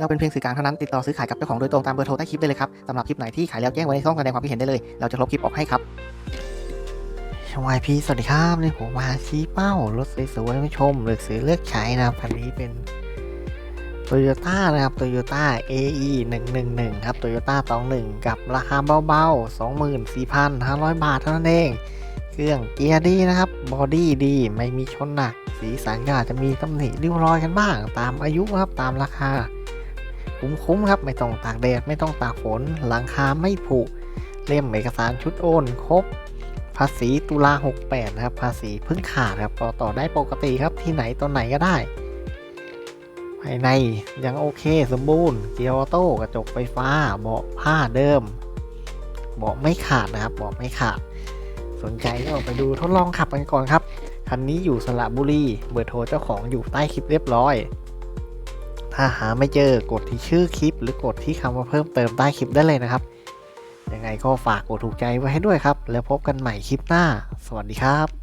เราเป็นเพียงสื่อกลางเท่านั้นติดต่อซื้อขายกับเจ้าของโดยตรงตามเบอร์โทรใต้คลิปได้เลยครับสำหรับคลิปไหนที่ขายแล้วแจ้งไว้ในช่องแสดงความคิดเห็นได้เลย เราจะลบคลิปออกให้ครับวายพีสวัสดีครับนี่ผมมาชี้เป้ารถสวยๆให้ชมเลือกซื้อเลือกใช้นะครับคันนี้เป็นโตโยต้านะครับโตโยต้า AE 111 ครับโตโยต้า21 กับราคาเบาๆ 24,500 บาทเท่านั้นเอง เครื่องเกียร์ดีนะครับ บอดี้ดี ไม่มีชนหนัก สีสันก็อาจจะมีตำหนิริ้วรอยกันบ้าง ตามอายุครับ ตามราคา คุ้มๆครับไม่ต้องตากแดดไม่ต้องตากฝน หลังคาไม่ผุเล่มเอกสารชุดโอนครบ ภาษีตุลา68 นะครับ ภาษีเพิ่งขาดครับต่อต่อได้ปกติครับที่ไหนตอนไหนก็ได้ ภายในยังโอเคสมบูรณ์ เกียร์ออโต้กระจกไฟฟ้าเบาะผ้าเดิมเบาะไม่ขาดนะครับเบาะไม่ขาด สนใจก็ไปดูทดลองขับกันก่อนครับคันนี้อยู่สระบุรีเบอร์โทรเจ้าของอยู่ใต้คลิปเรียบร้อย ถ้าหาไม่เจอกดที่ชื่อคลิป หรือกดที่คำว่าเพิ่มเติมใต้คลิปได้เลยนะครับ ยังไงก็ฝากกดถูกใจไว้ให้ด้วยครับ แล้วพบกันใหม่คลิปหน้า สวัสดีครับ